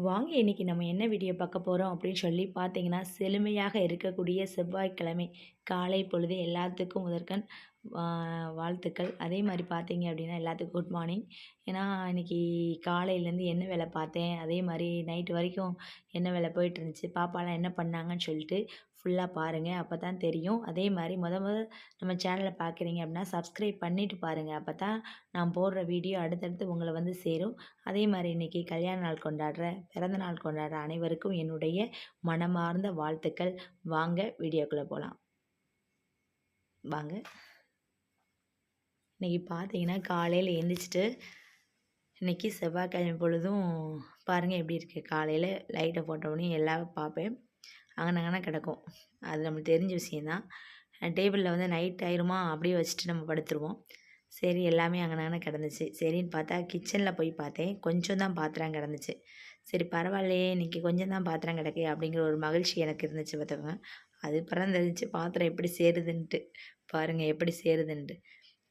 வாங்க இன்னைக்கு நம்ம என்ன வீடியோ பார்க்க போகிறோம் அப்படின்னு சொல்லி பார்த்தீங்கன்னா செழுமையாக இருக்கக்கூடிய செவ்வாய்க்கிழமை. காலை பொழுது எல்லாத்துக்கும் முதற்கண் வா- வாழ்த்துக்கள். அதே மாதிரி பார்த்தீங்க அப்படின்னா எல்லாத்துக்கும் குட் மார்னிங் ஏன்னா இன்றைக்கி காலையிலேருந்து என்ன வேலை பார்த்தேன்? அதே மாதிரி நைட்டு வரைக்கும் என்ன வேலை போயிட்டு இருந்துச்சு? பாப்பாலாம் என்ன பண்ணாங்கன்னு சொல்லிட்டு ஃபுல்லாக பாருங்கள் அப்போ தான் தெரியும். அதே மாதிரி முத முத நம்ம சேனலை பார்க்குறீங்க அப்படின்னா சப்ஸ்கிரைப் பண்ணிவிட்டு பாருங்கள் அப்போ தான் நான் போடுற வீடியோ அடுத்தடுத்து உங்களை வந்து சேரும். அதே மாதிரி இன்றைக்கி கல்யாண நாள் கொண்டாடுற பிறந்த நாள் கொண்டாடுற அனைவருக்கும் என்னுடைய மனமார்ந்த வாழ்த்துக்கள். வாங்க வீடியோக்குள்ளே போகலாம் வாங்க. இன்றைக்கி பார்த்தீங்கன்னா காலையில் எழுந்திரிச்சிட்டு இன்றைக்கி செவ்வாய்க்கிழமை பொழுதும் பாருங்கள் எப்படி இருக்குது காலையில் லைட்டை போட்டோடனே எல்லாம் பார்ப்பேன் அங்கனங்கனா கிடக்கும். அது நம்மளுக்கு தெரிஞ்ச விஷயந்தான். டேபிளில் வந்து நைட் ஆயிருமா? அப்படியே வச்சுட்டு நம்ம படுத்துருவோம். சரி எல்லாமே அங்கனங்கன்னா கிடந்துச்சு. சரின்னு பார்த்தா கிச்சனில் போய் பார்த்தேன். கொஞ்சம் தான் பாத்திரம் கிடந்துச்சு. சரி பரவாயில்லையே இன்றைக்கி கொஞ்சம் தான் பாத்திரம் கிடக்கு அப்படிங்கிற ஒரு மகிழ்ச்சி எனக்கு இருந்துச்சு பார்த்துக்கோங்க. அது பிறகு தெரிஞ்சு பாத்திரம் எப்படி சேருதுன்ட்டு. பாருங்கள் எப்படி சேருதுன்ட்டு.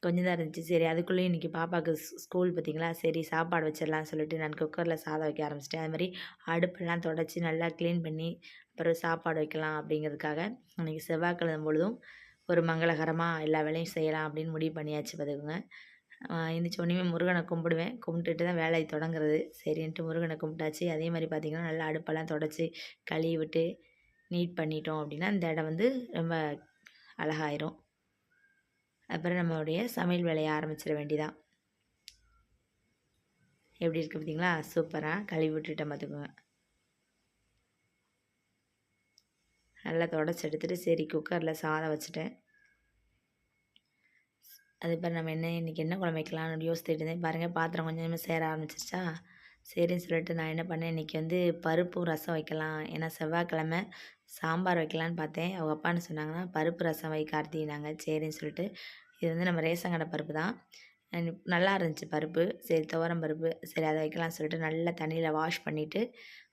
கொஞ்சம் தான் இருந்துச்சு. சரி அதுக்குள்ளேயும் இன்றைக்கி பாப்பாவுக்கு ஸ்- ஸ்கூல் பார்த்தீங்களா? சரி சாப்பாடு வச்சிடலாம் சொல்லிட்டு நான் குக்கரில் சாதம் வைக்க ஆரம்பிச்சிட்டேன். அது மாதிரி அடுப்பெல்லாம் தொடச்சி நல்லா க்ளீன் பண்ணி அப்புறம் சாப்பாடு வைக்கலாம் அப்படிங்கிறதுக்காக அன்றைக்கி செவ்வாய்க்கிழமை பொழுதும் ஒரு மங்களகரமாக எல்லா வேலையும் செய்யலாம் அப்படின்னு முடிவு பண்ணியாச்சு பார்த்துக்கோங்க எந்திரிச்ச உடனே முருகனை கும்பிடுவேன். கும்பிட்டுட்டு தான் வேலையை தொடங்குறது. சரின்ட்டு முருகனை கும்பிட்டாச்சு. அதே மாதிரி பார்த்திங்கன்னா நல்லா அடுப்பெல்லாம் தொடச்சி கழுவி விட்டு நீட் பண்ணிட்டோம் அப்படின்னா இந்த இடம் வந்து ரொம்ப அழகாயிரும். அப்புறம் நம்மளுடைய சமையல் வேலையை ஆரம்பிச்சிட வேண்டிதான் எப்படி இருக்குது பார்த்தீங்களா சூப்பராக கழுவி விட்டுட்டேன் பார்த்துக்கோங்க நல்லா தொடச்சி எடுத்துகிட்டு சரி குக்கரில் சாதம் வச்சுட்டேன். அது பிறகு நம்ம என்ன இன்றைக்கி என்ன குழம்பு வைக்கலாம்னு யோசித்துட்டு இருந்தேன். பாருங்கள் பாத்திரம் கொஞ்சம் கொஞ்சமாக சேர ஆரம்பிச்சிருச்சா? சரின்னு சொல்லிட்டு நான் என்ன பண்ணேன் இன்றைக்கி வந்து பருப்பும் ரசம் வைக்கலாம். ஏன்னா செவ்வாய்க்கிழமை சாம்பார் வைக்கலான்னு பார்த்தேன். அவங்க அப்பான்னு சொன்னாங்கன்னா பருப்பு ரசம் வை கார்த்தினாங்க சரின்னு சொல்லிட்டு இது வந்து நம்ம ரேஷன் கடை பருப்பு தான். நல்லா இருந்துச்சு பருப்பு. சரி துவரம் பருப்பு சரி அதை வைக்கலாம்னு சொல்லிட்டு நல்லா தண்ணியில் வாஷ் பண்ணிவிட்டு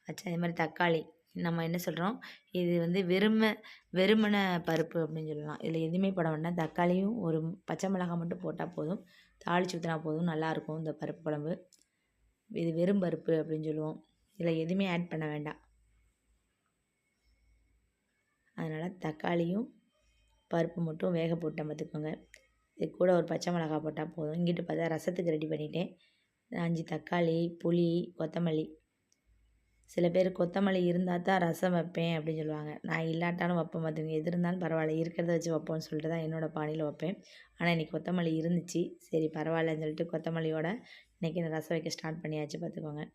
வச்சேன். அதே மாதிரி தக்காளி. நம்ம என்ன சொல்கிறோம் இது வந்து வெறும வெறுமன பருப்பு அப்படின்னு சொல்லலாம். இதில் எதுவுமே போட வேண்டாம். தக்காளியும் ஒரு பச்சை மிளகாய் மட்டும் போட்டால் போதும். தாளிச்சு ஊற்றினா போதும். நல்லாயிருக்கும் இந்த பருப்பு குழம்பு. இது வெறும் பருப்பு அப்படின்னு சொல்லுவோம். இதில் எதுவுமே ஆட் பண்ண வேண்டாம். அதனால் தக்காளியும் பருப்பு மட்டும் வேக போட்டு பார்த்துக்கோங்க இது கூட ஒரு பச்சை மிளகாய் போட்டால் போதும். இங்கிட்டு பார்த்தா ரசத்துக்கு ரெடி பண்ணிட்டேன். அஞ்சு தக்காளி புளி கொத்தமல்லி. சில பேர் கொத்தமல்லி இருந்தால் தான் ரசம் வைப்பேன் அப்படின்னு சொல்லுவாங்க. நான் இல்லாட்டாலும் வைப்பேன் பார்த்துங்க எது இருந்தாலும் பரவாயில்ல. இருக்கிறத வச்சு வைப்போம்னு சொல்லிட்டு தான் என்னோடய பாணியில் வைப்பேன். ஆனால் இன்றைக்கி கொத்தமல்லி இருந்துச்சு. சரி பரவாயில்லன்னு சொல்லிட்டு கொத்தமல்லியோட இன்றைக்கி இந்த ரசம் வைக்க ஸ்டார்ட் பண்ணியாச்சு பார்த்துக்கோங்க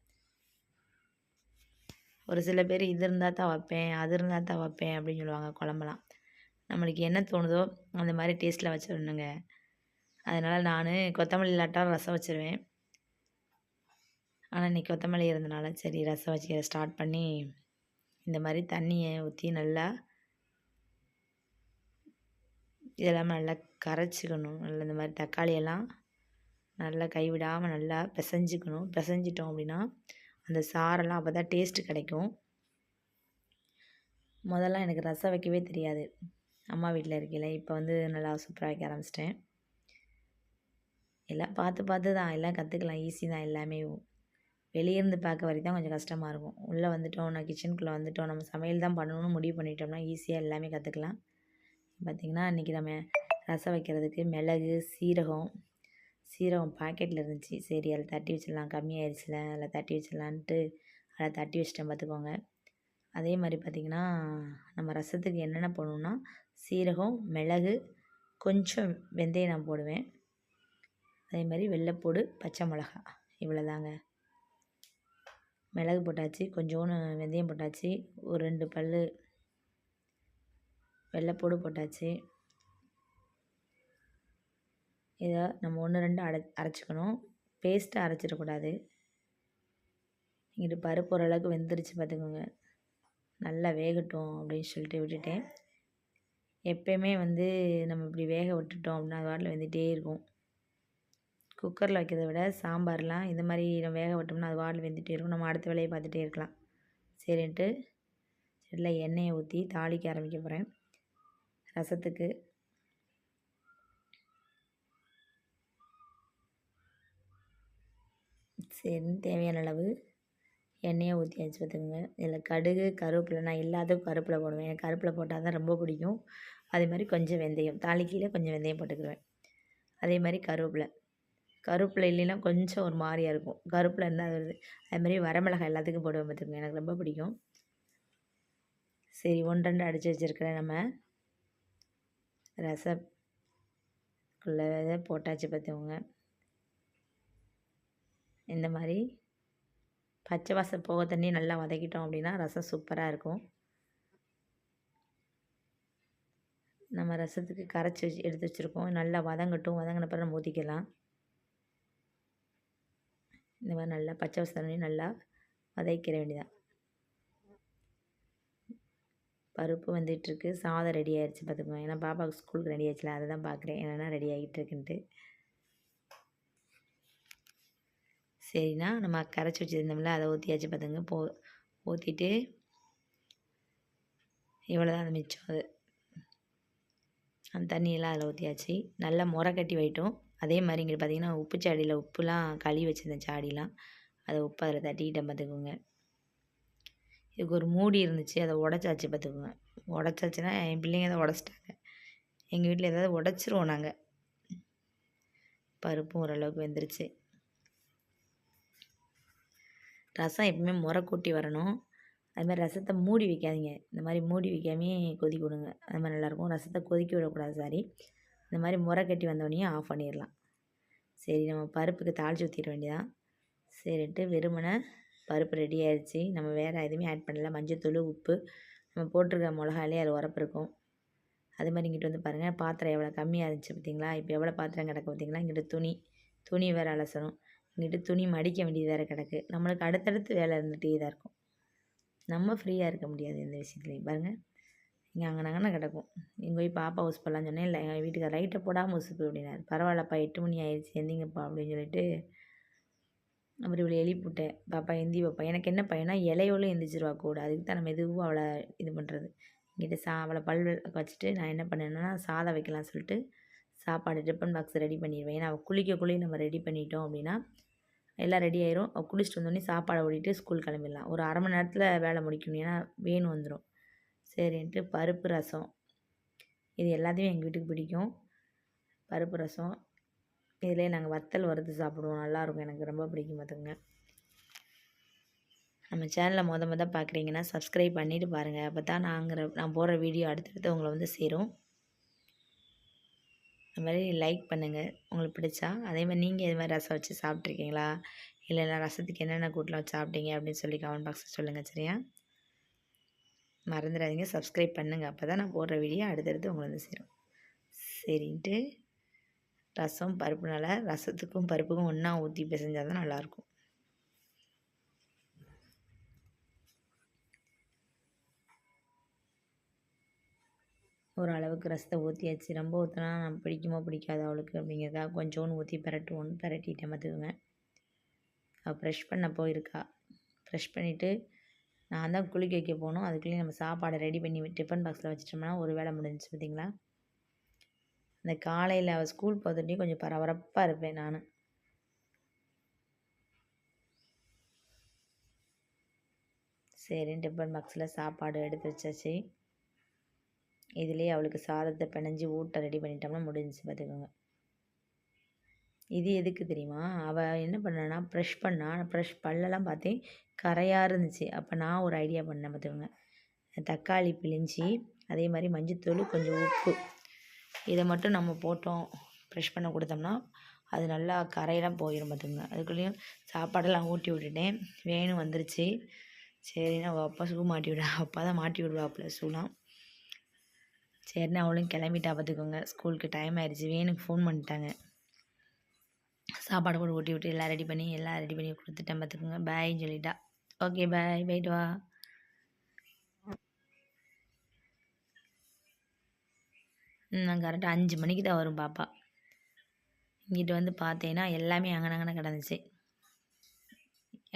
ஒரு சில பேர் இது இருந்தால் தான் வைப்பேன் அது இருந்தால் தான் வைப்பேன் அப்படின்னு சொல்லுவாங்க குழம்பெல்லாம் நம்மளுக்கு என்ன தோணுதோ அந்த மாதிரி டேஸ்ட்டில் வச்சிடணுங்க. அதனால் நான் கொத்தமல்லி இல்லாட்டாலும் ரசம் வச்சிருவேன். ஆனால் இன்றைக்கி கொத்தமல்லி இருந்தனால சரி ரசம் வச்சுக்க ஸ்டார்ட் பண்ணி இந்த மாதிரி தண்ணியை ஊற்றி நல்லா இதெல்லாம் நல்லா கரைச்சிக்கணும். நல்லா இந்த மாதிரி தக்காளியெல்லாம் நல்லா கைவிடாமல் நல்லா பிசைஞ்சிக்கணும். பிசைஞ்சிட்டோம் அப்படின்னா அந்த சாரெல்லாம் அப்போ தான் டேஸ்ட்டு கிடைக்கும். முதல்ல எனக்கு ரசம் வைக்கவே தெரியாது. அம்மா வீட்டில் இருக்கையில் இப்போ வந்து நல்லா சூப்பராக வைக்க ஆரம்பிச்சிட்டேன். எல்லாம் பார்த்து பார்த்து தான் எல்லாம் கற்றுக்கலாம் ஈஸி தான் எல்லாமே. வெளியே இருந்து பார்க்க வரைக்கும் தான் கொஞ்சம் கஷ்டமாக இருக்கும். உள்ளே வந்துட்டோம் நான் கிச்சனுக்குள்ளே வந்துட்டோம் நம்ம சமையல் தான் பண்ணணும்னு முடிவு பண்ணிட்டோம்னா ஈஸியாக எல்லாமே கற்றுக்கலாம் பார்த்திங்கன்னா இன்றைக்கி நம்ம ரசம் வைக்கிறதுக்கு மிளகு சீரகம் சீரகம் பாக்கெட்டில் இருந்துச்சு. சரி அதில் தட்டி வச்சிடலாம். கம்மியாயிருச்சுல அதில் தட்டி வச்சிடலான்ட்டு அதில் தட்டி வச்சிட்டேன் பார்த்துக்கோங்க அதே மாதிரி பார்த்திங்கன்னா நம்ம ரசத்துக்கு என்னென்ன போடணும்னா சீரகம் மிளகு கொஞ்சம் வெந்தயம் நான் போடுவேன். அதே மாதிரி வெள்ளைப்பூடு பச்சை மிளகா இவ்வளோதாங்க மிளகு போட்டாச்சு கொஞ்சோண்டு வெந்தயம் போட்டாச்சு ஒரு ரெண்டு பல் வெள்ளைப்பூடு போட்டாச்சு. இதை நம்ம ஒன்று ரெண்டு அரை அரைச்சிக்கணும். பேஸ்ட்டை அரைச்சிடக்கூடாது. இங்கிட்டு பருப்பு ஓரளவுக்கு வெந்துருச்சு பார்த்துக்கோங்க. நல்லா வேகட்டும் அப்படின்னு சொல்லிட்டு விட்டுட்டேன். எப்பயுமே வந்து நம்ம இப்படி வேக விட்டுட்டோம் அப்படின்னா அது வாட்டில் வெந்துகிட்டே இருக்கும். குக்கரில் வைக்கிறத விட சாம்பார்லாம் இந்த மாதிரி நம்ம வேக விட்டோம்னா அது வாடல் வெந்துகிட்டே இருக்கும். நம்ம அடுத்த வேலையை பார்த்துட்டே இருக்கலாம். சரின்ட்டு சரியில் எண்ணெயை ஊற்றி தாளிக்க ஆரம்பிக்க போகிறேன். ரசத்துக்கு. சரின்னு தேவையான அளவு எண்ணெயை ஊற்றியாச்சு பார்த்துக்கோங்க. இதில் கடுகு கருவேப்பிலை நான் எல்லாத்துக்கும் கருவேப்பிலை போடுவேன். எனக்கு கருவேப்பிலை போட்டால் தான் ரொம்ப பிடிக்கும். அதே மாதிரி கொஞ்சம் வெந்தயம் தாளிக்கையில் கொஞ்சம் வெந்தயம் போட்டுக்குவேன் அதே மாதிரி கருவேப்பிலை. கருவேப்பிலை இல்லைன்னா கொஞ்சம் ஒரு மாதிரியாக இருக்கும். கருப்பில் இருந்தால் அது வருது அதுமாதிரி வரமிளகாய் எல்லாத்துக்கும் போடுவேன் பார்த்துக்கோங்க எனக்கு ரொம்ப பிடிக்கும். சரி ஒன்று ரெண்டு அடித்து வச்சுருக்கிறேன் நம்ம. ரசக்குள்ளே போட்டாச்சு பார்த்துக்கோங்க இந்த மாதிரி பச்சை வாசம் போக தண்ணி நல்லா வதக்கிட்டோம் அப்படின்னா ரசம் சூப்பராக இருக்கும். நம்ம ரசத்துக்கு கரைச்சி வச்சு எடுத்து வச்சுருக்கோம். நல்லா வதங்கட்டும். வதங்கின பிறகு நம்ம ஊற்றிக்கலாம் இந்த மாதிரி நல்லா பச்சை வாசனை நல்லா வதக்கிற வேண்டியதான் பருப்பு வந்துட்டுருக்கு சாதம் ரெடி ஆகிடுச்சு பார்த்துக்கோங்க. ஏன்னா பாப்பாவுக்கு ஸ்கூலுக்கு ரெடி ஆச்சுல அதை தான் பார்க்குறேன். என்னென்னா ரெடி ஆகிட்டு இருக்குன்ட்டு. சரிண்ணா நம்ம கரைச்சி வச்சுருந்தோம்ல அதை ஊற்றியாச்சு பார்த்துங்க போ ஊற்றிட்டு இவ்வளோ தான் அந்த மிச்சம். அது அந்த தண்ணியெல்லாம் அதில் ஊற்றியாச்சு நல்லா முறை கட்டி வைட்டோம். அதே மாதிரி இங்கே பார்த்தீங்கன்னா உப்பு சாடியில் உப்புலாம் கழுவி வச்சுருந்தேன் சாடிலாம் அதை உப்பு அதில் தட்டிக்கிட்டேன் பார்த்துக்கோங்க இதுக்கு ஒரு மூடி இருந்துச்சு அதை உடச்சாச்சு பார்த்துக்கோங்க உடச்சாச்சுன்னா என் பிள்ளைங்க அதை உடச்சிட்டாங்க. எங்கள் வீட்டில் ஏதாவது உடச்சிருவோம் நாங்கள் பருப்பும் ஓரளவுக்கு வெந்துருச்சு. ரசம் எப்பவுமே முறை கூட்டி வரணும். அது மாதிரி ரசத்தை மூடி வைக்காதீங்க. இந்த மாதிரி மூடி வைக்காமே கொதிக்க விடுங்க. அது மாதிரி நல்லாயிருக்கும் ரசத்தை கொதிக்க விடக்கூடாது சாரி. இந்த மாதிரி முறை கட்டி வந்தோடனே ஆஃப் பண்ணிடலாம். சரி நம்ம பருப்புக்கு தாளித்து ஊற்றிட வேண்டியதான் சரின்ட்டு வெறுமனை பருப்பு ரெடி ஆயிடுச்சு. நம்ம வேறு எதுவுமே ஆட் பண்ணல. மஞ்சத்தூள் உப்பு நம்ம போட்டிருக்க மிளகாலே அது உரப்பு இருக்கும் அது மாதிரி இங்கிட்டு வந்து பாருங்கள் பாத்திரம் எவ்வளோ கம்மியாக இருந்துச்சு பார்த்தீங்களா இப்போ எவ்வளோ பாத்திரம் கிடக்கு பார்த்தீங்களா இங்கிட்ட துணி துணி வேறு அலசணும். இங்கிட்டு துணி மடிக்க வேண்டியது வேறு கிடக்கு. நம்மளுக்கு அடுத்தடுத்து வேலை இருந்துகிட்டே தான் இருக்கும். நம்ம ஃப்ரீயாக இருக்க முடியாது எந்த விஷயத்துலையும். பாருங்கள் இங்கே அங்கே நங்கன கிடக்கும். இங்கே போய் பாப்பா ஊசி பண்ணலான்னு சொன்னேன். இல்லை எங்கள் வீட்டுக்கு லைட்டை போடாமல் ஊசி போய் அப்படின்னாரு. பரவாயில்லப்பா எட்டு மணி ஆயிடுச்சு எந்திங்கப்பா அப்படின்னு சொல்லிட்டு அப்புறம் இவ்வளோ எழுப்பிவிட்டேன். பாப்பா எந்தி பாப்பா. எனக்கு என்ன பையனா இலையோலும் எந்திரிச்சிருவா கூட. அதுக்கு தான் நம்ம எதுவும் அவளை இது பண்ணுறது இங்கிட்ட சா அவளை பல் வச்சுட்டு நான் என்ன பண்ணேன்னா சாதம் வைக்கலாம்னு சொல்லிட்டு சாப்பாடு டிஃபன் பாக்ஸ் ரெடி பண்ணிடுவேன். ஏன்னா அவள் குளிக்க குழி நம்ம ரெடி பண்ணிட்டோம் அப்படின்னா எல்லாம் ரெடி ஆயிரும். அவள் குளிச்சுட்டு வந்தோடனே சாப்பாடை ஓடிட்டு ஸ்கூல் கிளம்பிடலாம். ஒரு அரை மணி நேரத்தில் வேலை முடிக்கணும். ஏன்னா வேணும் வந்துடும் சரின்ட்டு பருப்பு ரசம். இது எல்லாத்தையும் எங்கள் வீட்டுக்கு பிடிக்கும். பருப்பு ரசம். இதிலே நாங்கள் வத்தல் வறுத்து சாப்பிடுவோம். நல்லாயிருக்கும் எனக்கு ரொம்ப பிடிக்கும் பார்த்துங்க நம்ம சேனலை மொதல் மொதல் பார்க்குறீங்கன்னா சப்ஸ்கிரைப் பண்ணிவிட்டு பாருங்கள் அப்போ தான் நாங்கிற நான் போடுற வீடியோ அடுத்தடுத்து உங்களை வந்து சேரும். அது மாதிரி லைக் பண்ணுங்கள் உங்களுக்கு பிடிச்சா. அதே மாதிரி நீங்கள் இது மாதிரி ரசம் வச்சு சாப்பிட்ருக்கீங்களா இல்லைன்னா ரசத்துக்கு என்னென்ன கூட்டில் வச்சு சாப்பிட்டீங்க அப்படின்னு சொல்லி கமெண்ட் பாக்ஸில் சொல்லுங்கள் சரியா? மறந்துடாதீங்க. சப்ஸ்கிரைப் பண்ணுங்கள் அப்போ தான் நான் போடுற வீடியோ அடுத்தடுத்து உங்களை வந்து சேரும். சரின்ட்டு ரசம் பருப்புனால ரசத்துக்கும் பருப்புக்கும் ஒன்றா ஊற்றி பிசைஞ்சால் தான் நல்லாயிருக்கும் ஓரளவுக்கு ரசத்தை ஊற்றியாச்சு ரொம்ப ஊற்றினா பிடிக்குமோ பிடிக்காது அவளுக்கு அப்படிங்கிறதா கொஞ்சோண்டு ஊற்றி பிரட்டுவோன்னு பரட்டிட்டேன். பார்த்துக்கோங்க. அவள் ப்ரெஷ் பண்ண போயிருக்கா ப்ரெஷ் பண்ணிவிட்டு நான் தான் குளிக்க வைக்க போகணும். அதுக்குள்ளேயும் நம்ம சாப்பாடை ரெடி பண்ணி டிஃபன் பாக்ஸில் வச்சிட்டோம்னா ஒரு வேலை முடிஞ்சிச்சு பார்த்தீங்களா? இந்த காலையில் அவள் ஸ்கூல் போகிறதுட்டையும் கொஞ்சம் பரபரப்பாக இருப்பேன் நான். சரி டிஃபன் பாக்ஸில் சாப்பாடு எடுத்து வச்சாச்சு. இதுலேயே அவளுக்கு சாதத்தை பிணைஞ்சி ஊட்ட ரெடி பண்ணிட்டோம்னா முடிஞ்சிச்சு பார்த்துக்கோங்க. இது எதுக்கு தெரியுமா? அவள் என்ன பண்ணான்னா ப்ரெஷ் பண்ணா ப்ரெஷ் பல்லெல்லாம் பார்த்தேன் கரையாக இருந்துச்சு. அப்போ நான் ஒரு ஐடியா பண்ணேன் பார்த்துக்கோங்க தக்காளி பிழிஞ்சி அதே மாதிரி மஞ்சத்தூள் கொஞ்சம் உப்பு. இதை மட்டும் நம்ம போட்டோம் ப்ரெஷ் பண்ண கொடுத்தோம்னா அது நல்லா கரையெல்லாம் போயிடும் பார்த்துக்கோங்க அதுக்குள்ளேயும் சாப்பாடெல்லாம் ஊட்டி விட்டுட்டேன். வேணும் வந்துருச்சு. சரின்னு அவள் அப்பா ஷூ மாட்டி விட அப்பா தான் மாட்டி விடுவாப்புல ஷூலாம் சரின்னு அவளும் கிளம்பிட்டா பார்த்துக்கோங்க ஸ்கூலுக்கு டைம் ஆயிடுச்சு. வேணுக்கு ஃபோன் பண்ணிட்டாங்க. சாப்பாடு கூட ஊட்டி விட்டு எல்லாம் ரெடி பண்ணி எல்லாம் ரெடி பண்ணி கொடுத்துட்டேன் பார்த்துக்கோங்க. பாய்ன்னு சொல்லிட்டா. ஓகே பாய் போயிட்டு வா. நான் கரெக்டாக அஞ்சு மணிக்கு தான் வரும் பாப்பா. இங்கிட்டு வந்து பார்த்தேன்னா எல்லாமே அங்கனங்கன கிடந்துச்சு.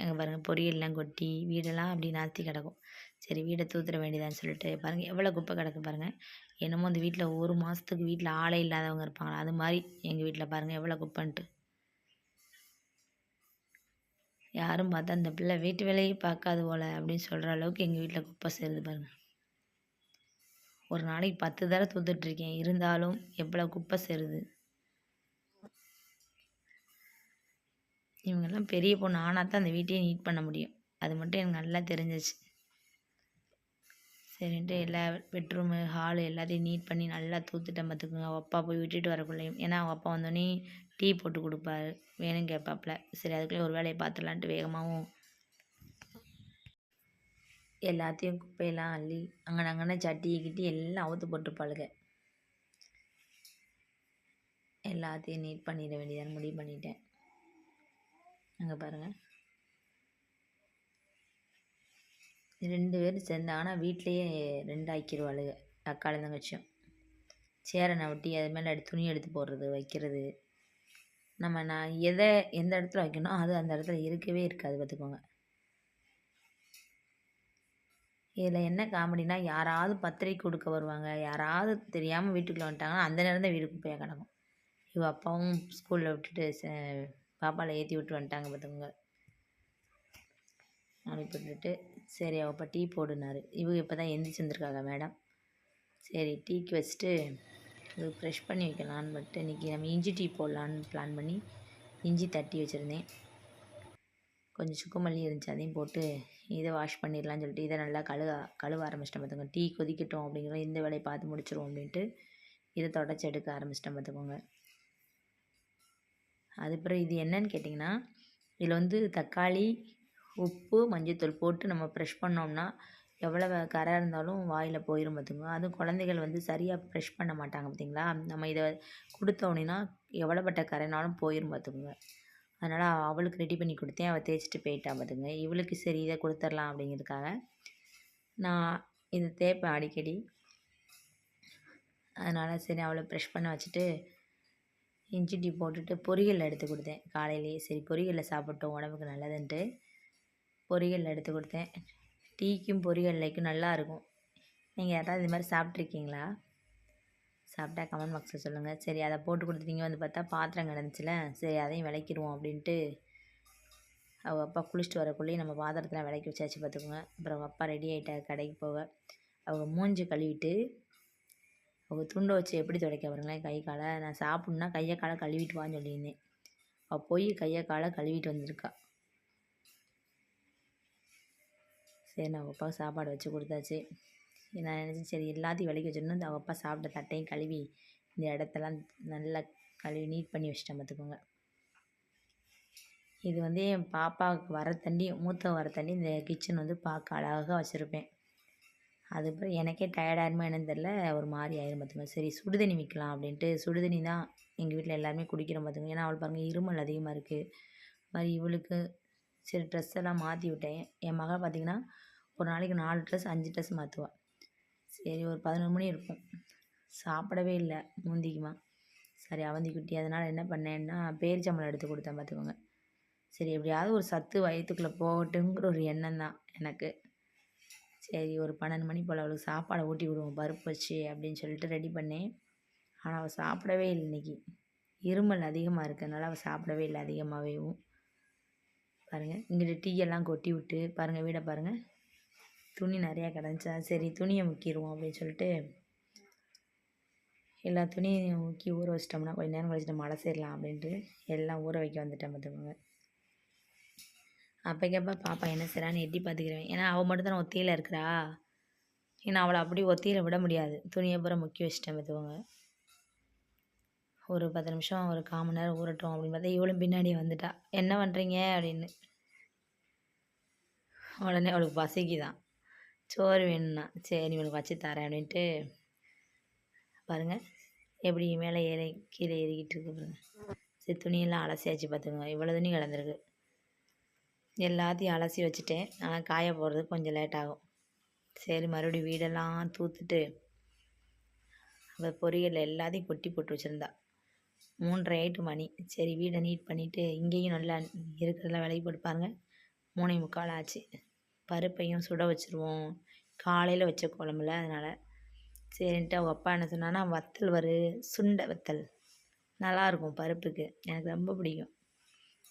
அங்கே பாருங்கள் பொரியல்லாம் கொட்டி வீடெல்லாம் அப்படி நாற்றி கிடக்கும். சரி வீடை தூத்துற வேண்டியதான்னு சொல்லிட்டு பாருங்கள் எவ்வளோ குப்பை கிடக்கு பாருங்கள் என்னமோ அந்த வீட்டில் ஒரு மாதத்துக்கு வீட்டில் ஆளே இல்லாதவங்க இருப்பாங்களா? அது மாதிரி எங்கள் வீட்டில் பாருங்கள் எவ்வளோ குப்பைன்ட்டு. யாரும் பார்த்தா அந்த பிள்ளை வீட்டு வேலையே பார்க்காது போல அப்படின்னு சொல்கிற அளவுக்கு எங்கள் வீட்டில் குப்பை சேருது பாருங்கள் ஒரு நாளைக்கு பத்து தடவை தூத்துட்ருக்கேன் இருந்தாலும் எவ்வளோ குப்பை சேருது. இவங்கெல்லாம் பெரிய பொண்ணு. ஆனால் தான் அந்த வீட்டையே நீட் பண்ண முடியும். அது மட்டும் எனக்கு நல்லா தெரிஞ்சிச்சு. சரின்ட்டு எல்லா பெட்ரூமு ஹாலு எல்லாத்தையும் நீட் பண்ணி நல்லா தூத்துட்டேன் பார்த்துக்குங்க அவள் அப்பா போய் விட்டுட்டு வரக்குள்ளேயும். ஏன்னா அவள் அப்பா வந்தோடனே டீ போட்டு கொடுப்பாரு. வேணும் கேட்பாப்புல சரி அதுக்குள்ளே ஒரு வேலையை பார்த்துடலான்ட்டு வேகமாகவும் எல்லாத்தையும் குப்பையெல்லாம் அள்ளி அங்கே அங்கன்னா சட்டியை கிட்டி எல்லாம் அவுத்து போட்டுருப்பாளுங்க எல்லாத்தையும் நீட் பண்ணிட வேண்டியதான்னு முடிவு பண்ணிட்டேன். அங்கே பாருங்கள் ரெண்டு பேரும் சேர்ந்தாங்கன்னா வீட்லேயே ரெண்டு ஆக்கிடுவாளுங்க தக்காளி தங்கச்சியும். சேரை நவட்டி அது மேலே துணி எடுத்து போடுறது வைக்கிறது. நம்ம நான் எதை எந்த இடத்துல வைக்கணும் அது அந்த இடத்துல இருக்கவே இருக்காது பார்த்துக்கோங்க. இதில் என்ன காமெடினா யாராவது பத்திரிக்கை கொடுக்க வருவாங்க. யாராவது தெரியாமல் வீட்டுக்குள்ளே வந்துட்டாங்கன்னா அந்த நேரம் தான் வீடு குப்பையாக கிடக்கும். இவ அப்பாவும் ஸ்கூலில் விட்டுட்டு பாப்பாவில் ஏற்றி விட்டு வந்துட்டாங்க பார்த்துக்கோங்க. அனுப்பி விட்டுட்டு சரி அவள் டீ போடுனாரு. இவங்க இப்போ தான் எந்திரிச்சு வந்திருக்காங்க மேடம் சரி டீக்கு வச்சுட்டு இது ப்ரெஷ் பண்ணி வைக்கலான்னு பட்டு இன்றைக்கி நம்ம இஞ்சி டீ போடலான்னு பிளான் பண்ணி இஞ்சி தட்டி வச்சுருந்தேன். கொஞ்சம் சுக்குமல்லி இருந்துச்சு அதையும் போட்டு இதை வாஷ் பண்ணிடலான்னு சொல்லிட்டு இதை நல்லா கழுவ கழுவ ஆரம்பிச்சிட்டேன் பார்த்துக்கோங்க டீ கொதிக்கட்டும் அப்படிங்கிற இந்த வேலையை பார்த்து முடிச்சிருவோம் அப்படின்ட்டு இதை தொடச்சி எடுக்க ஆரம்பிச்சிட்டேன் பார்த்துக்கோங்க அதுக்கப்புறம் இது என்னன்னு கேட்டிங்கன்னா இதில் வந்து தக்காளி உப்பு மஞ்சத்தூள் போட்டு நம்ம ப்ரெஷ் பண்ணோம்னா எவ்வளோ கரை இருந்தாலும் வாயில் போயிடும் பார்த்துக்கோங்க அதுவும் குழந்தைகள் வந்து சரியாக ப்ரெஷ் பண்ண மாட்டாங்க பார்த்தீங்களா நம்ம இதை கொடுத்தோன்னா எவ்வளோப்பட்ட கரைனாலும் போயிடும் பார்த்துக்கோங்க அதனால் அவளுக்கு ரெடி பண்ணி கொடுத்தேன். அவள் தேய்ச்சிட்டு போயிட்டா பார்த்துங்க இவளுக்கு சரி இதை கொடுத்துர்லாம் அப்படிங்கிறதுக்காக நான் இதை தேய்ப்பேன் அடிக்கடி அதனால் சரி அவளை ப்ரெஷ் பண்ண வச்சுட்டு இஞ்சி டீ போட்டுட்டு பொரியல் எடுத்து கொடுத்தேன். காலையிலேயே சரி பொரியலில் சாப்பிட்டோம். உடம்புக்கு நல்லதுன்ட்டு பொரியல் எடுத்து கொடுத்தேன். டீக்கும் பொரியல்லைக்கும் நல்லாயிருக்கும். நீங்கள் யாராவது இது மாதிரி சாப்பிட்ருக்கீங்களா? சாப்பிட்டா கமெண்ட் பாக்ஸில் சொல்லுங்கள் சரி அதை போட்டு கொடுத்துட்டீங்க வந்து பார்த்தா பாத்திரம் கிடந்துச்சுல. சரி அதையும் விளக்கிடுவோம் அப்படின்ட்டு அவள் அப்பா குளிச்சுட்டு வரக்குள்ளேயும் நம்ம பாத்திரத்தில் விளக்கி வச்சாச்சு பார்த்துக்கோங்க. அப்புறம் அப்பா ரெடி ஆகிட்டா கடைக்கு போக. அவங்க மூஞ்சி கழுவிட்டு அவங்க துண்டை வச்சு எப்படி துடைக்க பாருங்களேன் கை காலை. நான் சாப்பிட்ணுன்னா கையை காலை கழுவிட்டு வான்னு சொல்லியிருந்தேன். அவள் போய் கையை காலை கழுவிட்டு வந்திருக்கா. சரி நான் அப்பாவுக்கு சாப்பாடு வச்சு கொடுத்தாச்சு. நான் நினச்சேன் சரி எல்லாத்தையும் விலைக்கு வச்சிடணும். இந்த அப்பா சாப்பிட்ட தட்டையும் கழுவி இந்த இடத்தெல்லாம் நல்லா கழுவி நீட் பண்ணி வச்சிட்டேன் பார்த்துக்கோங்க. இது வந்து என் பாப்பாவுக்கு வர தண்ணி மூத்த வர தண்ணி இந்த கிச்சன் வந்து பார்க்க அழகாக வச்சுருப்பேன். அதுக்கப்புறம் எனக்கே டயர்டாயிருமா என்னன்னு தெரில ஒரு மாதிரி ஆயிரும் பார்த்துக்கோங்க. சரி சுடுதண்ணி விற்கலாம் அப்படின்ட்டு சுடுதண்ணி தான் எங்கள் வீட்டில் எல்லாருமே குடிக்கிறோம் பார்த்துக்கோங்க. ஏன்னா அவள் பாருங்கள் இருமல் அதிகமாக இருக்குது மாதிரி இவளுக்கு சரி ட்ரெஸ் எல்லாம் மாற்றி விட்டேன். என் மகள் பார்த்திங்கன்னா ஒரு நாளைக்கு நாலு ட்ரெஸ் அஞ்சு ட்ரெஸ் மாற்றுவாள் சரி ஒரு பதினொரு மணி இருக்கும். சாப்பிடவே இல்லை முந்திக்குமா. சரி அவந்தி குட்டி அதனால் என்ன பண்ணேன்னா பேரிச்சம்பளம் எடுத்து கொடுத்தேன் பார்த்துக்கோங்க சரி எப்படியாவது ஒரு சத்து வயிற்றுக்குள்ளே போகட்டுங்கிற ஒரு எண்ணம் தான் எனக்கு. சரி ஒரு பன்னெண்டு மணி போல் அவளுக்கு சாப்பாடை ஊட்டி விடுவோம் பருப்பு வச்சு அப்படின்னு சொல்லிட்டு ரெடி பண்ணேன். ஆனால் அவள் சாப்பிடவே இல்லை இன்றைக்கி இருமல் அதிகமாக இருக்கிறதுனால அவள் சாப்பிடவே இல்லை அதிகமாகவேவும் பாருங்கள் இங்கிட்ட டீயெல்லாம் கொட்டி விட்டு பாருங்கள் வீடை பாருங்கள் துணி நிறையா கிடந்துச்சா? சரி துணியை முக்கிடுவோம் அப்படின்னு சொல்லிட்டு எல்லா துணியும் முக்கி ஊற வச்சிட்டோம்னா கொஞ்சம் நேரம் கழிச்சிட்டு மழை சேரலாம் அப்படின்ட்டு எல்லாம் ஊற வைக்க வந்துட்டேன் பார்த்துக்கோங்க. அப்போக்கப்போ பாப்பா என்ன செய்கிறான்னு எட்டி பார்த்துக்கிறேன். ஏன்னா அவள் மட்டும் தானே ஒத்தியில் இருக்கிறா. ஏன்னா அவளை அப்படி ஒத்தியில் விட முடியாது. துணியை பூரா முக்கி வச்சிட்டேன் பார்த்துக்கோங்க. ஒரு பத்து நிமிஷம் ஒரு கால் மணி நேரம் ஊறட்டும் அப்படின்னு பார்த்தா இவளும் பின்னாடி வந்துட்டா. என்ன பண்ணுறீங்க அப்படின்னு. உடனே அவளுக்கு பசிக்குதான். சோறு வேணும்னா. சரி இவனுக்கு வச்சு தரேன் அப்படின்ட்டு. பாருங்கள் எப்படி மேலே ஏறி கீழே ஏறிக்கிட்டு இருக்கு பாருங்கள் சரி துணியெல்லாம் அலசியாச்சு பார்த்துக்கோங்க. இவ்வளோ துணி கிடந்திருக்கு எல்லாத்தையும் அலசி வச்சுட்டேன். ஆனால் காய போடுறது கொஞ்சம் லேட் ஆகும். சரி மறுபடியும் வீடெல்லாம் தூத்துட்டு அவள் பொரியல் எல்லாத்தையும் கொட்டி போட்டு வச்சுருந்தா. மூன்றரை ஆயிட்டு மணி. சரி வீடை நீட் பண்ணிவிட்டு இங்கேயும் நல்லா இருக்கிறதெல்லாம் விலைக்கு போட்டு பாருங்கள் மூணே முக்கால் ஆச்சு. பருப்பையும் சுட வச்சுருவோம். காலையில் வச்ச குழம்புல அதனால். சரின்ட்டு அவங்க அப்பா என்ன சொன்னான்னா வத்தல் வறு சுண்டை வத்தல். நல்லாயிருக்கும் பருப்புக்கு. எனக்கு ரொம்ப பிடிக்கும்.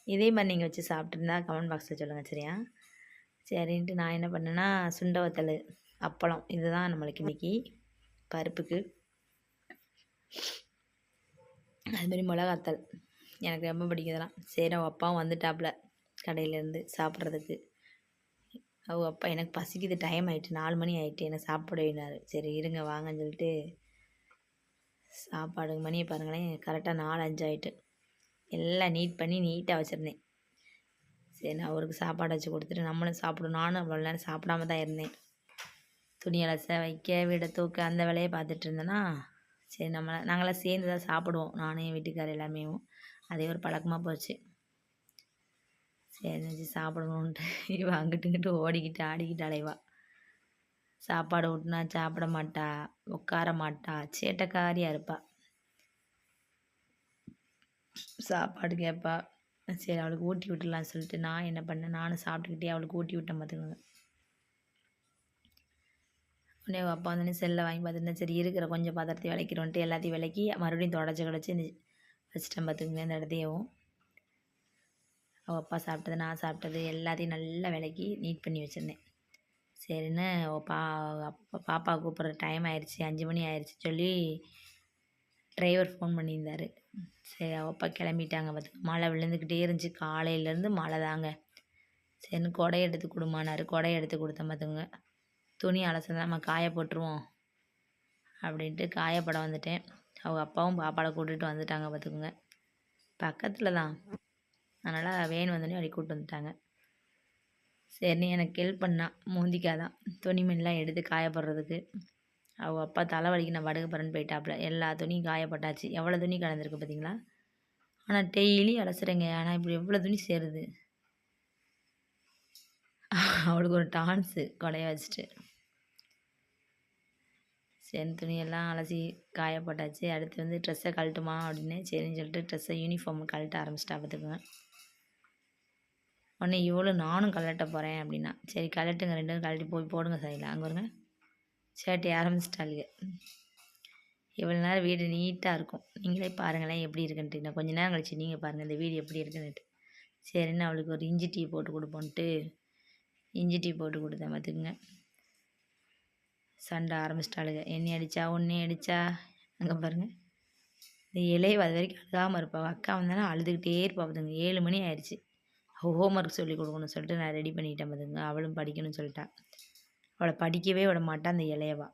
இதே மாதிரி நீங்கள் வச்சு சாப்பிட்ருந்தா கமெண்ட் பாக்ஸில் சொல்லுங்கள் சரியா? சரின்ட்டு நான் என்ன பண்ணேன்னா சுண்ட வத்தல் அப்பளம். இதுதான் நம்மளுக்கு இன்றைக்கி பருப்புக்கு. அதுமாரி மிளகாத்தல் எனக்கு ரொம்ப பிடிக்கும் இதெல்லாம். சரி அவள் அப்பாவும் வந்துட்டாப்புல கடையிலேருந்து சாப்பிட்றதுக்கு. அவங்க அப்பா எனக்கு பசிக்குது டைம் ஆகிட்டு நாலு மணி ஆகிட்டு என்னை சாப்பிட வேணார் சரி இருங்க வாங்கன்னு சொல்லிட்டு சாப்பாடு மணியை பாருங்களேன் கரெக்டாக நாலு அஞ்சு ஆகிட்டு எல்லாம் நீட் பண்ணி நீட்டாக வச்சுருந்தேன். சரி நான் அவருக்கு சாப்பாடு வச்சு கொடுத்துட்டு நம்மளும் சாப்பிடும் நானும் அவ்வளோ நேரம் சாப்பிடாம தான் இருந்தேன். துணி அலச வைக்க வீடை தூக்க அந்த வேலையை பார்த்துட்டு இருந்தேன்னா சரி நம்மளாம் நாங்களாம் சேர்ந்து தான் சாப்பிடுவோம். நானும் என் வீட்டுக்காரர் எல்லாமே அதே ஒரு பழக்கமாக போச்சு. சரி வச்சு சாப்பிடணுன்ட்டு இவன் அங்கிட்டு இங்கிட்டு ஓடிக்கிட்டு ஆடிக்கிட்டு அலைவா. சாப்பாடு ஊட்டினா சாப்பிட மாட்டா உட்கார மாட்டா சேட்டைக்காரியாக இருப்பா. சாப்பாடு கேட்பா சரி அவளுக்கு ஊட்டி விட்டுலான்னு சொல்லிட்டு நான் என்ன பண்ணேன்? நானும் சாப்பிட்டுக்கிட்டே அவளுக்கு ஊட்டி விட்டேன் பார்த்துக்கோங்க. உடனே அப்பா வந்து செல்லை வாங்கி பார்த்துருந்தேன் சரி இருக்கிற கொஞ்சம் பதத்தை விளக்கிறோன்ட்டு எல்லாத்தையும் விளக்கி மறுபடியும் தொடச்சி கிடச்சி வச்சுட்டேன் பார்த்துக்குங்க இந்த இடத்தையும். அவள் அப்பா சாப்பிட்டது நான் சாப்பிட்டது எல்லாத்தையும் நல்லா விளக்கி நீட் பண்ணி வச்சுருந்தேன். சரின்னு பா அப்பா பாப்பா கூப்பிட்ற டைம் ஆயிடுச்சு அஞ்சு மணி ஆயிடுச்சு சொல்லி டிரைவர் ஃபோன் பண்ணியிருந்தார். சரி அவள் அப்பா கிளம்பிட்டாங்க பார்த்து மழை விழுந்துக்கிட்டே இருந்துச்சு காலையிலேருந்து மழை தாங்க. சரின்னு கொடை எடுத்து கொடுமானாரு கொடை எடுத்து கொடுத்தேன் பார்த்துங்க துணி அலசந்தான் நம்ம காய போட்டுருவோம் அப்படின்ட்டு காயப்பட வந்துட்டேன். அவங்க அப்பாவும் பாப்பாவை கூட்டிகிட்டு வந்துட்டாங்க பார்த்துக்குங்க பக்கத்தில் தான் அதனால் வேன் வந்தோடனே அப்படி கூப்பிட்டு வந்துட்டாங்க. சரி எனக்கு ஹெல்ப் பண்ணா மூந்திக்காதான் துணிமணிலாம் எடுத்து காயப்படுறதுக்கு. அவள் அப்பா தலைவலிக்கு நான் வடகு பறன்னு போயிட்டாப்புல. எல்லா துணியும் காயப்பட்டாச்சு. எவ்வளோ துணி கலந்துருக்கு பார்த்தீங்களா ஆனால் டெய்லி அலசுறேங்க. ஆனால் இப்படி எவ்வளோ துணி சேருது? அவளுக்கு ஒரு டான்ஸு கொடைய வச்சுட்டு. சரி துணியெல்லாம் அலசி காயப்பட்டாச்சு. அடுத்து வந்து ட்ரெஸ்ஸை கழட்டுமா அப்படின்னு சரின்னு சொல்லிட்டு ட்ரெஸ்ஸை யூனிஃபார்ம் கழட்ட ஆரம்பிச்சிட்டா பார்த்துக்குவேன் உடனே இவ்வளோ நானும் கழட்ட போகிறேன் அப்படின்னா. சரி கழட்டுங்க பேரும் கழட்டி போய் போடுங்க சரியில்லை. அங்கே வருங்க சேட்டை ஆரம்பிச்சிட்டாளுங்க இவ்வளோ நேரம் வீடு நீட்டாக இருக்கும். நீங்களே பாருங்களேன் எப்படி இருக்குன்ட்டு. இன்னும் கொஞ்சம் நேரம் கழிச்சு நீங்கள் பாருங்கள் இந்த வீடு எப்படி இருக்குன்னுட்டு. சரின்னு அவளுக்கு ஒரு இஞ்சி டீ போட்டு கொடுப்போன்ட்டு. இஞ்சி டீ போட்டு கொடுத்தேன் பார்த்துக்குங்க. சண்டை ஆரம்பிச்சிட்டாளுங்க என்னை அடித்தா ஒன்றே அடித்தா அங்கே பாருங்கள் இந்த இலையை அது வரைக்கும் அழுகாமல் இருப்பாள் அக்கா வந்தாலும் அழுதுகிட்டே இருப்பா பார்த்துங்க ஏழு மணி ஆயிடுச்சு. ஹோம் ஒர்க் சொல்லி கொடுக்கணும்னு சொல்லிட்டு நான் ரெடி பண்ணிட்டேன் பார்த்துங்க அவளும் படிக்கணும்னு சொல்லிட்டா. அவளை படிக்கவே விட மாட்டான் அந்த இளையவா.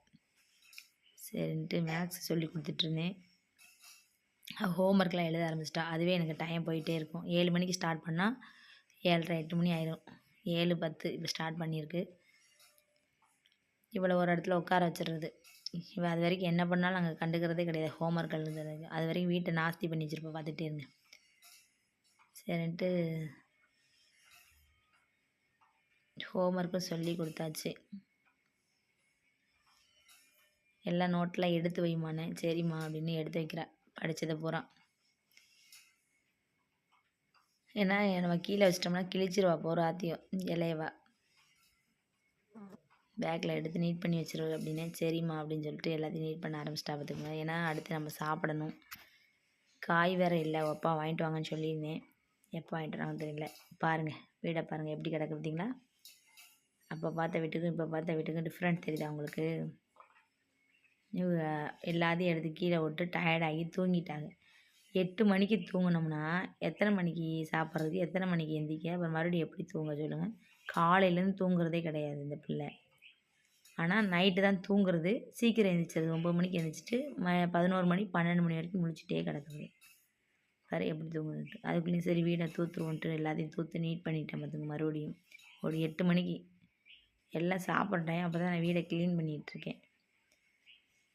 சரின்ட்டு மேக்ஸ் சொல்லி கொடுத்துட்ருந்தேன் ஹோம் ஒர்க்லாம் எழுத ஆரம்பிச்சிட்டா. அதுவே எனக்கு டைம் போயிட்டே இருக்கும். ஏழு மணிக்கு ஸ்டார்ட் பண்ணால் ஏழரை எட்டு மணி ஆயிரும். ஏழு பத்து இப்போ ஸ்டார்ட் பண்ணியிருக்கு. இவ்வளோ ஒரு இடத்துல உட்கார வச்சிடுறது. இவள் அது வரைக்கும் என்ன பண்ணாலும் நாங்கள் கண்டுக்கிறதே கிடையாது. ஹோம் ஒர்க் எழுதுறது அது வரைக்கும் வீட்டை நாஸ்தி பண்ணி வச்சுருப்போம் பார்த்துட்டே இருங்க. சரின்ட்டு ஹோம் ஒர்க்கும் சொல்லி கொடுத்தாச்சு. எல்லா நோட்டெலாம் எடுத்து வைமானே சரிம்மா அப்படின்னு எடுத்து வைக்கிறா. படித்ததை பூரா. ஏன்னா நம்ம கீழே வச்சிட்டோம்னா கிழிச்சிருவா போகிறாத்தியம் இலையவா. பேக்கில் எடுத்து நீட் பண்ணி வச்சிருவ அப்படின்னே. சரிம்மா அப்படின்னு சொல்லிட்டு எல்லாத்தையும் நீட் பண்ண ஆரம்பிச்சிட்டா பார்த்துக்கோங்க. ஏன்னா அடுத்து நம்ம சாப்பிடணும். காய் வேறு இல்லை. அப்பா வாங்கிட்டு வாங்கன்னு சொல்லியிருந்தேன். எப்போ வாங்கிட்டு வராங்கன்னு தெரியல. பாருங்கள் வீடை பாருங்கள் எப்படி கிடக்கு பார்த்தீங்களா? அப்போ பார்த்த வீட்டுக்கும் இப்போ பார்த்த வீட்டுக்கும் டிஃப்ரெண்ட் தெரியுதா அவங்களுக்கு இவங்க எல்லாத்தையும் எடுத்து கீழே விட்டு டயர்டாகி தூங்கிட்டாங்க. எட்டு மணிக்கு தூங்கினோம்னா எத்தனை மணிக்கு சாப்பிட்றது எத்தனை மணிக்கு எந்திரிக்க அப்புறம் மறுபடியும் எப்படி தூங்க சொல்லுங்கள் காலையிலேருந்து தூங்குறதே கிடையாது இந்த பிள்ளை. ஆனால் நைட்டு தான் தூங்குறது. சீக்கிரம் எழுந்திரிச்சது ஒம்பது மணிக்கு எழுந்திரிச்சிட்டு ம பதினோரு மணி பன்னெண்டு மணி வரைக்கும் முழிச்சிட்டே கிடக்குது. வேறு எப்படி தூங்குதுன்ட்டு அதுக்குள்ளேயும் சரி வீடை தூத்துருவோன்ட்டு எல்லாத்தையும் தூத்து நீட் பண்ணிட்டேன் பார்த்துங்க மறுபடியும். ஒரு எட்டு மணிக்கு எல்லாம் சாப்பிட்றேன். அப்போ தான் நான் வீடை க்ளீன் பண்ணிகிட்ருக்கேன்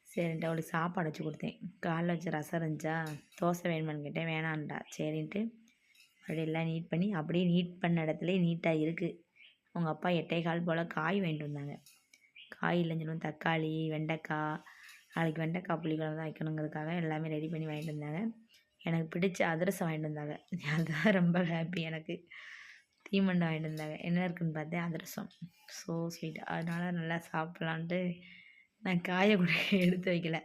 சரின்ட்டு அவளுக்கு சாப்பாடு வச்சு கொடுத்தேன். காலைல வச்ச ரசம் இருந்துச்சா? தோசை வேணுமான்னு கேட்டேன். வேணான்டா சரின்ட்டு மறுபடியும் எல்லாம் நீட் பண்ணி அப்படியே நீட் பண்ண இடத்துலையே நீட்டாக இருக்குது அவங்க அப்பா எட்டே கால் போல் காய் வாங்கிட்டு வந்தாங்க. காய் இல்லைன்னு சொல்லுவோம் தக்காளி வெண்டைக்காய் நாளைக்கு வெண்டைக்காய் புளிக்குழம்பு தான் வைக்கணுங்கிறதுக்காக எல்லாமே ரெடி பண்ணி வாங்கிட்டு வந்தாங்க. எனக்கு பிடிச்ச அதிரசம் வாங்கிட்டு வந்தாங்க. அதுதான் ரொம்ப ஹாப்பி எனக்கு. தீமண்டை வாங்கிட்டு வந்தாங்க. என்ன இருக்குன்னு பார்த்தேன். அதிரசம். ஸோ ஸ்வீட் அதனால் நல்லா சாப்பிட்லான்ட்டு நான் காய கூட எடுத்து வைக்கல.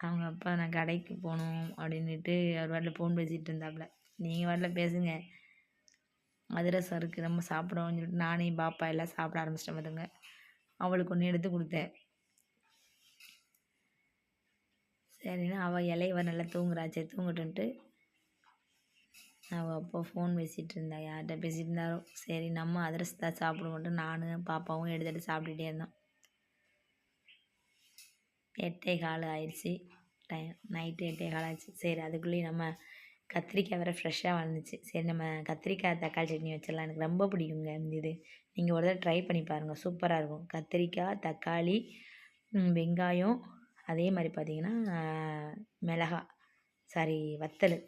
அவங்க அப்பா நான் கடைக்கு போகணும் அப்படின்னுட்டு அவர் வாட்டில் ஃபோன் பேசிகிட்டு இருந்தாப்புல. நீங்கள் வாட்டில் பேசுங்க. அதிரசம் இருக்குது நம்ம சாப்பிடுவோம்னு சொல்லிட்டு நானே பாப்பா எல்லாம் சாப்பிட ஆரம்பிச்சிட்டேன் பார்த்துங்க அவளுக்கு ஒன்று எடுத்து கொடுத்தேன். சரின்னு அவள் இலையவ நல்லா தூங்குறாச்சே. தூங்கட்டுன்ட்டு அவள் அப்போ ஃபோன் பேசிகிட்டு இருந்தா யார்கிட்ட பேசிகிட்டு இருந்தாரோ சரி நம்ம அதிரசத்தை சாப்பிடுவோன்ட்டு நானும் பாப்பாவும் எடுத்துகிட்டு சாப்பிட்டுட்டே இருந்தோம். எட்டே கால் ஆயிடுச்சு. டைம் நைட்டு எட்டே கால் ஆச்சு சரி அதுக்குள்ளேயும் நம்ம கத்திரிக்காய் வேறு ஃப்ரெஷ்ஷாக வந்துச்சு சரி நம்ம கத்திரிக்காய் தக்காளி சட்னி வச்சிடலாம். எனக்கு ரொம்ப பிடிக்குங்க இந்த இது. நீங்கள் ஒரு தடவை ட்ரை பண்ணி பாருங்கள் சூப்பராக இருக்கும். கத்திரிக்காய் தக்காளி வெங்காயம். அதே மாதிரி பார்த்திங்கன்னா மிளகா சாரி வத்தல்.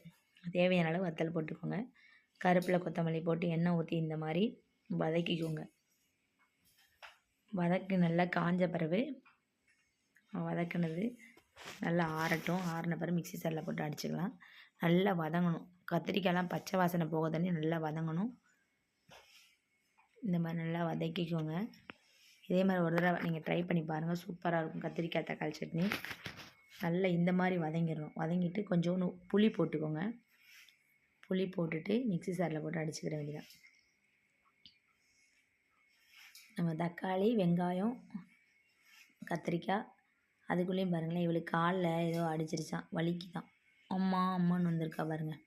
தேவையான அளவு வத்தல் போட்டுக்கோங்க. கருப்பில் கொத்தமல்லி போட்டு எண்ணெய் ஊற்றி இந்த மாதிரி வதக்கிக்கோங்க. வதக்கு நல்லா காஞ்ச பிறகு வதக்குனது நல்லா ஆறட்டும். ஆறின பிறகு மிக்ஸி சாரில் போட்டு அடிச்சுக்கலாம் நல்லா வதங்கணும். கத்திரிக்காயெலாம் பச்சை வாசனை போக தண்ணி நல்லா வதங்கணும். இந்த மாதிரி நல்லா வதக்கிக்கோங்க. இதே மாதிரி ஒரு தடவை நீங்கள் ட்ரை பண்ணி பாருங்கள் சூப்பராக இருக்கும். கத்திரிக்காய் தக்காளி சட்னி. நல்லா இந்த மாதிரி வதங்கிடணும். வதங்கிட்டு கொஞ்சோண்டு புளி போட்டுக்கோங்க. புளி போட்டுட்டு மிக்சி சாரில் போட்டு அடிச்சுக்கிற வேண்டியதான் நம்ம தக்காளி வெங்காயம் கத்திரிக்காய் அதுக்குள்ளேயும் பாருங்களேன் இவளுக்கு காலில் ஏதோ அடிச்சிருச்சான் வலிக்கு தான் அம்மா அம்மான்னு வந்திருக்கா பாருங்கள்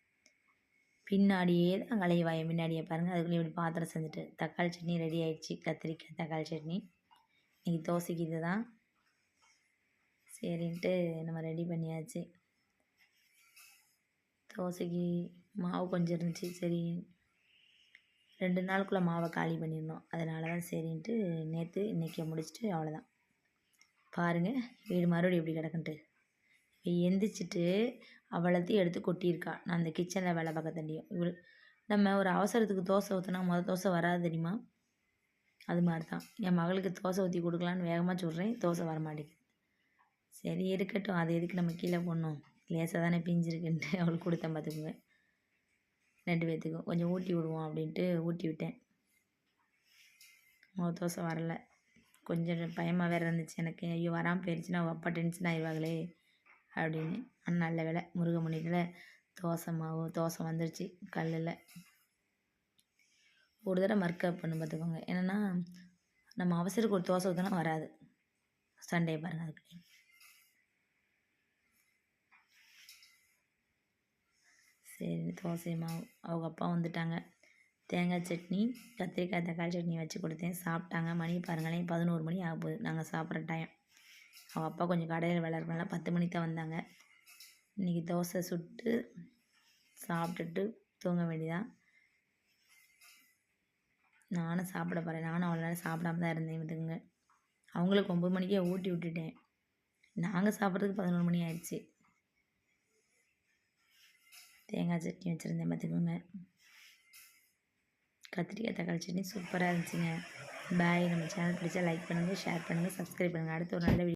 பின்னாடியே தான் கலைவாய முன்னாடியே பாருங்கள் அதுக்குள்ளேயும் இப்படி பாத்திரம் செஞ்சுட்டு தக்காளி சட்னி ரெடி ஆகிடுச்சு கத்திரிக்காய் தக்காளி சட்னி. இன்றைக்கி தோசைக்கு இது தான் சரின்ட்டு நம்ம ரெடி பண்ணியாச்சு. தோசைக்கு மாவு கொஞ்சம் இருந்துச்சு சரி ரெண்டு நாளுக்குள்ளே மாவை காலி பண்ணிடணும். அதனால தான் சரின்ட்டு நேற்று இன்றைக்கி முடிச்சுட்டு அவ்வளோதான் பாருங்கள் வீடு மறுபடியும் எப்படி கிடக்குன்ட்டு. இவ எந்திரிச்சிட்டு அவ்வளோத்தையும் எடுத்து கொட்டியிருக்கா. நான் அந்த கிச்சனில் வேலை பார்க்க தண்டியும். இவள் நம்ம ஒரு அவசரத்துக்கு தோசை ஊற்றினா மொதல் தோசை வராது தெரியுமா? அது மாதிரி தான் என் மகளுக்கு தோசை ஊற்றி கொடுக்கலான்னு வேகமாக சொல்கிறேன் தோசை வரமாட்டேங்குது. சரி இருக்கட்டும். அது எதுக்கு நம்ம கீழே போடணும்? லேசாக தானே பிஞ்சிருக்குன்ட்டு அவளுக்கு கொடுத்தேன் பார்த்துக்குங்க. ரெண்டு பேர்த்துக்கும் கொஞ்சம் ஊட்டி விடுவோம் அப்படின்ட்டு ஊட்டி விட்டேன். மொதல் தோசை வரலை. கொஞ்சம் பயமாக வேறு இருந்துச்சு. எனக்கு ஐயோ வராமல் போயிடுச்சுன்னா அவள் அப்பா டென்ஷன் ஆயிடுவாங்களே அப்படின்னு. ஆனால் நல்ல வேலை முருகமணியில் தோசை மாவு தோசை வந்துருச்சு கல்லில். ஒரு தடவை மர்க்கப் பண்ணு பார்த்துக்கோங்க. என்னென்னா நம்ம அவசரத்துக்கு ஒரு தோசை ஊற்றினா வராது. சண்டே பாருங்கள் அதுக்கு. சரி தோசை மாவு. அவங்க அப்பா வந்துட்டாங்க. தேங்காய் சட்னி கத்திரிக்காய் தக்காளி சட்னி வச்சு கொடுத்தேன். சாப்பிட்டாங்க. மணி பாருங்களேன் பதினோரு மணி ஆக போகுது நாங்கள் சாப்பிட்ற டைம் அவங்க அப்பா கொஞ்சம் கடையில் வேலை இருக்கனால பத்து மணிக்கு தான் வந்தாங்க. இன்றைக்கி தோசை சுட்டு சாப்பிட்டுட்டு தூங்க வேண்டியதான் நானும் சாப்பிட போகிறேன் நானும் அவ்வளோ நேரம் சாப்பிடாம தான் இருந்தேன் இதுங்க அவங்களுக்கு ஒம்பது மணிக்கே ஊட்டி விட்டுட்டேன். நாங்கள் சாப்பிட்றதுக்கு பதினோரு மணி ஆயிடுச்சு. தேங்காய் சட்னி வச்சுருந்தேன் பார்த்துக்கோங்க கத்திரிக்காய் தக்காளி சட்னி சூப்பராக இருந்துச்சுங்க. பாய் நம்ம சேனல் பிடிச்சா லைக் பண்ணுங்கள் ஷேர் பண்ணுங்கள் சப்ஸ்கிரைப் பண்ணுங்கள் அடுத்த ஒரு நல்ல வீடியோ